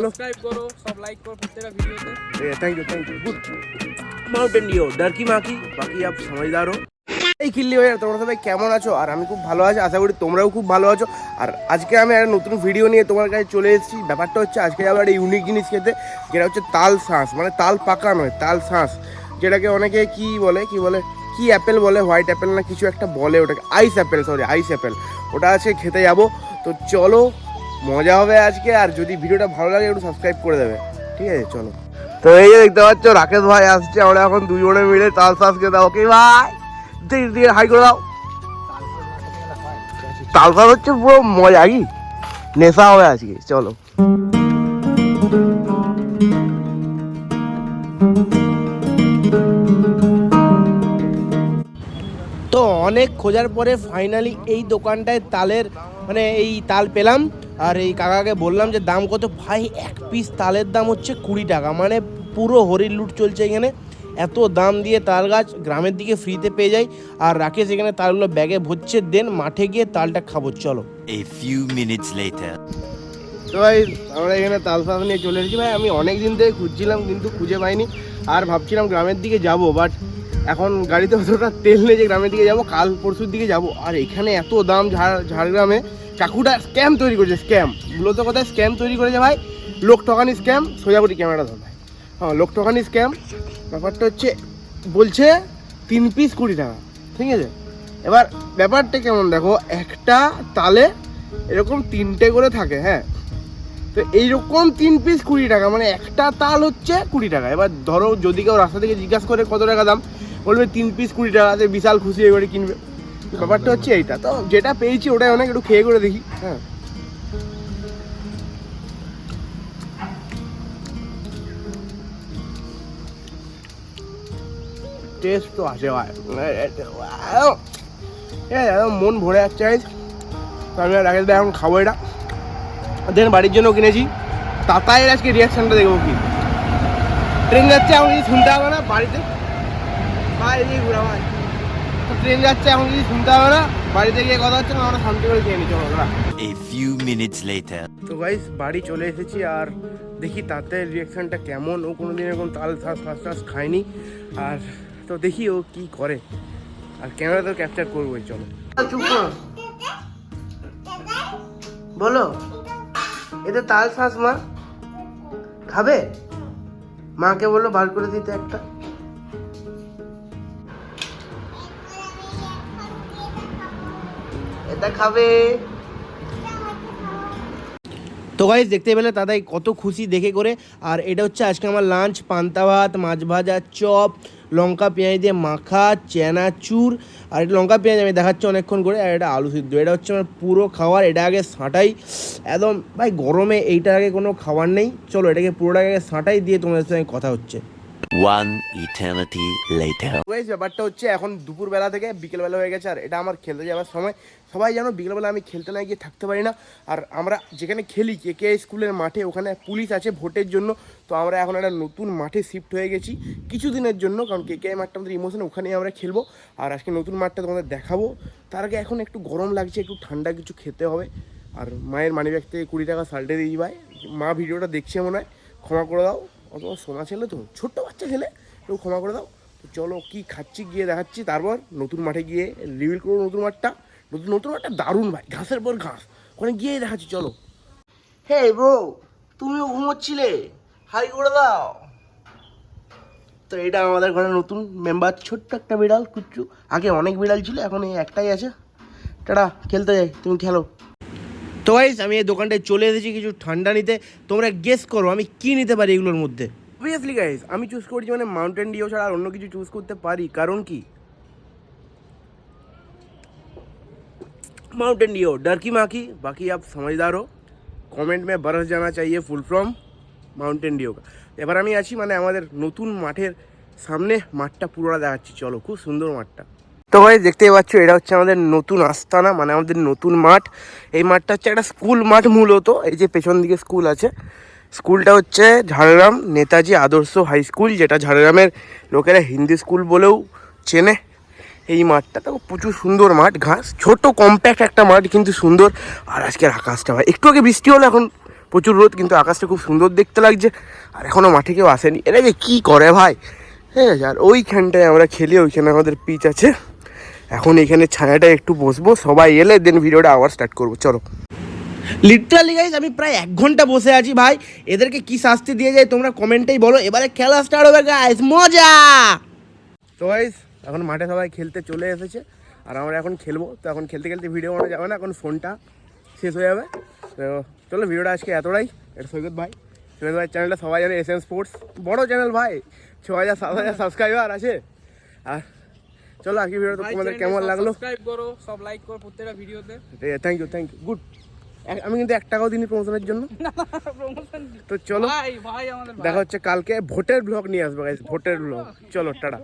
Subscribe करो सब like करो video thank you thank you good mountain डर की माँ की बाकी आप समझदार हो। এই কিল্লি ভাইয়া তোমরা সবাই কেমন আছো? আর আমি খুব ভালো আছি, আশা করি তোমরাও খুব ভালো আছো। আর আজকে আমি একটা নতুন ভিডিও নিয়ে তোমার কাছে চলে এসেছি। ব্যাপারটা হচ্ছে, আজকে যাব একটা ইউনিক জিনিস খেতে, যেটা হচ্ছে তাল শাঁস মানে তাল পাকা নয়, তাল শাঁস। যেটাকে অনেকে কি বলে কি বলে? কি অ্যাপেল বলে? হোয়াইট অ্যাপেল না কিছু একটা বলে ওটাকে। Ice apple sorry ice apple ওটা আছে খেতে যাব। তো চলো, মজা হবে আজকে। আর যদি ভিডিওটা ভালো লাগে, একটু সাবস্ক্রাইব করে দেবে। ঠিক আছে, চলো। তো এই দেখতে পাচ্ছ, রাকেশ ভাই আসছে। আমরা এখন দুজনে মিলে তাল শাঁস খেতে ওকে ভাই দিয়ে হাই করে দাও। হচ্ছে পুরো মজা কি? নেশা হবে আজকে, চলো। তো অনেক খোঁজার পরে ফাইনালি এই দোকানটায় তালের মানে এই তাল পেলাম। আর এই কাকাকে বললাম যে, দাম কত? ভাই, এক পিস তালের দাম হচ্ছে কুড়ি টাকা। মানে পুরো হরির লুট চলছে এখানে। এত দাম দিয়ে তাল গাছ গ্রামের দিকে ফ্রিতে পেয়ে যাই। আর রাকেশ এখানে তালগুলো ব্যাগে ভরছে দেন মাঠে গিয়ে তালটা খাব চলো। A few minutes later. তো ভাই আমরা এখানে তাল শাঁস নিয়ে চলে এসেছি ভাই। আমি অনেক দিন থেকে খুঁজছিলাম কিন্তু খুঁজে পাইনি। আর ভাবছিলাম গ্রামের দিকে যাব বাট এখন গাড়িতে অতটা তেল নেই যে গ্রামের দিকে যাব কাল পরশুর দিকে যাব। আর এখানে এত দাম ঝাড় ঝাড়গ্রামে। কাকুটা স্ক্যাম তৈরি করেছে স্ক্যাম মূলত কথায় স্ক্যাম তৈরি করেছে ভাই লোক ঠকানি স্ক্যাম সোজা করি ক্যামেরা ধর। হ্যাঁ লোক স্ক্যাম ব্যাপারটা হচ্ছে, বলছে তিন পিস কুড়ি টাকা, ঠিক আছে? এবার ব্যাপারটা কেমন দেখো, একটা তালে এরকম তিনটে করে থাকে হ্যাঁ? তো এইরকম তিন পিস কুড়ি টাকা মানে একটা তাল হচ্ছে কুড়ি টাকা। এবার ধরো যদি কেউ রাস্তা থেকে জিজ্ঞাসা করে কত টাকা দাম, বলবে তিন পিস কুড়ি টাকাতে বিশাল খুশি এবারে কিনবে। ব্যাপারটা হচ্ছে এইটা। তো যেটা পেয়েছি ওটাই অনেক, একটু খেয়ে করে দেখি হ্যাঁ? টেস্ট তো আসে ভাই। এ, মন ভরে যাচ্ছে। আমি আর ভাই এখন খাব এটা। দেন বাড়ির জন্য কিনেছি। তাতায়ের আজকে রিয়াকশনটা দেখব কি। ট্রেন যাচ্ছে এখন কিছু শুনতে হবে না বাড়িতে। ভাই এদিকে ঘুরা ভাই। ট্রেন যাচ্ছে এখন কিছু শুনতে হবে না বাড়িতে গিয়ে কথা হচ্ছে না আমরা শান্তি করে খেয়ে নিচ্ছি আমরা। A few minutes later. তো গাইস বাড়ি চলে এসেছি আর দেখি তাতে রিয়াকশনটা কেমন। ও কোনোদিন এরকম তাল শ্বাস ফাস খায়নি। আর তো দেখি ও কি করে। আর ক্যামেরা তো ক্যাপচার করবোই, চলো। বলো এটা তাল শ্বাস মা। খাবে? মাকে বলল বার করে দিতে একটা। এটা খাবে। তো গাইজ দেখতে পেলে দাদাই কত খুশি দেখে করে। আর এটা হচ্ছে আজকে আমার লাঞ্চ পান্তা ভাত, মাছ ভাজা, চপ, লঙ্কা পেঁয়াজ দিয়ে মাখা চেনাচুর আর এটা লঙ্কা পেঁয়াজ আমি দেখাচ্ছি অনেকক্ষণ করে, আর এটা আলু সিদ্ধ। এটা হচ্ছে আমার পুরো খাওয়ার, এটা আগে সাঁটাই। একদম, ভাই, গরমে এইটার আগে কোনো খাবার নেই। চলো, এটাকে পুরোটাকে আগে সাঁটাই দিয়ে তোমাদের সঙ্গে কথা হচ্ছে। One eternity later. ওয়েস ব্যাপারটা হচ্ছে এখন দুপুরবেলা থেকে বিকেলবেলা হয়ে গেছে, আর এটা আমার খেলতে যাওয়ার সময়। সবাই জানো, বিকেলবেলা আমি খেলতে না গিয়ে থাকতে পারি না। আর আমরা যেখানে খেলি, কে কে স্কুলের মাঠে, ওখানে পুলিশ আছে ভোটের জন্য। তো আমরা এখন একটা নতুন মাঠে শিফট হয়ে গেছি কিছুদিনের জন্য, কারণ কে কে মাঠটা আমাদের ইমোশন ওখানেই আমরা খেলব। আর আজকে নতুন মাঠটা তোমাদের দেখাবো। তার আগে এখন একটু গরম লাগছে, একটু ঠান্ডা কিছু খেতে হবে। আর মায়ের মানি ব্যাগ থেকে কুড়ি টাকা সাল্টে দিয়ে ভাই। মা ভিডিওটা দেখছে মনে হয়, ক্ষমা করে দাও। অত সোনা ছেলে তো, ছোট্ট বাচ্চা ছেলে। একটু ক্ষমা করে দাও। তো চলো কি খাচ্ছি, গিয়ে দেখাচ্ছি। তারপর নতুন মাঠে গিয়ে রিভিল করব নতুন মাঠটা। নতুন নতুন মাঠটা দারুণ ভাই, ঘাসের পর ঘাস। ওখানে গিয়ে দেখাচ্ছি, চলো। হে ব্রো তুমিও ঘুমোচ্ছিলে? হাই করে দাও। তো এটা আমাদের ঘরে নতুন মেম্বার ছোট্ট একটা বিড়াল, কুচ্চু। আগে অনেক বিড়াল ছিল, এখন এই একটাই আছে। টাটা, খেলতে যাই, তুমি খেলো। তো গাইস আমি এই দোকানটায় চলে এসেছি কিছু ঠান্ডা নিতে তোমরা গেস করো আমি কি নিতে পারি এগুলোর মধ্যে অবভিয়াসলি গাইস আমি চুজ করছি মানে মাউন্টেন ডিও ছাড়া আর অন্য কিছু চুজ করতে পারি কারণ কি माउंटेन डियो डर की माँ की बाकी आप समझदार हो কমেন্ট মে বরস জানা চাইয়ে ফুল ফর্ম মাউন্টেন ডিও এবার আমি আছি মানে আমাদের নতুন মাঠের সামনে মাঠটা পুরোটা দেখাচ্ছি চলো খুব সুন্দর মাঠটা তো ভাই দেখতেই পাচ্ছ, এটা হচ্ছে আমাদের নতুন আস্তানা মানে আমাদের নতুন মাঠ। এই মাঠটা হচ্ছে একটা স্কুল মাঠ মূলত, এই যে পেছন দিকে স্কুল আছে। স্কুলটা হচ্ছে ঝাড়গ্রাম নেতাজি আদর্শ হাই স্কুল, যেটা ঝাড়গ্রামের লোকেরা হিন্দি স্কুল বলেও চেনে। এই মাঠটা তো প্রচুর সুন্দর মাঠ, ঘাস, ছোট কম্প্যাক্ট একটা মাঠ, কিন্তু সুন্দর। আর আজকের আকাশটা, ভাই, একটু আগে বৃষ্টি হলো, এখন প্রচুর রোদ, কিন্তু আকাশটা খুব সুন্দর দেখতে লাগছে। আর এখনও মাঠে কেউ আসেনি। এরা যে কী করে, ভাই? হ্যাঁ আর ওইখানটায় আমরা খেলি, ওইখানে আমাদের পিচ আছে। এখন এখানে ছায়াটা একটু বসবো সবাই এলে দেন ভিডিওটা আবার স্টার্ট করব চলো। লিটারালি গাইজ আমি প্রায় এক ঘণ্টা বসে আছি ভাই। এদেরকে কি শাস্তি দিয়ে যায় তোমরা কমেন্টেই বলো। এবারে খেলা স্টার্ট হবে গাইজ মজা! তো গাইজ এখন মাঠে সবাই খেলতে চলে এসেছে আর আমরা এখন খেলব। তো এখন খেলতে খেলতে ভিডিও বানানো যাবে না এখন ফোনটা শেষ হয়ে যাবে। তো চলো ভিডিওটা আজকে এতটাই। এটা সৈকত ভাই। সৈকত ভাই চ্যানেলটা সবাই জানে এস এম স্পোর্টস বড় চ্যানেল ভাই। ছ হাজার সাত হাজার সাবস্ক্রাইবার আছে। আর চলো আজকে ভিডিও তোমাদের কেমন লাগল? সাবস্ক্রাইব করো সব লাইক করো প্রত্যেকটা ভিডিওতে thank you thank you good আমি কিন্তু এক টাকাও দিইনি প্রমোশনের জন্য। প্রমোশন তো চলো ভাই ভাই আমাদের দেখা হচ্ছে কালকে। ভোটের ব্লগ নিয়ে আসব ভোটের ব্লগ চলো টাটা।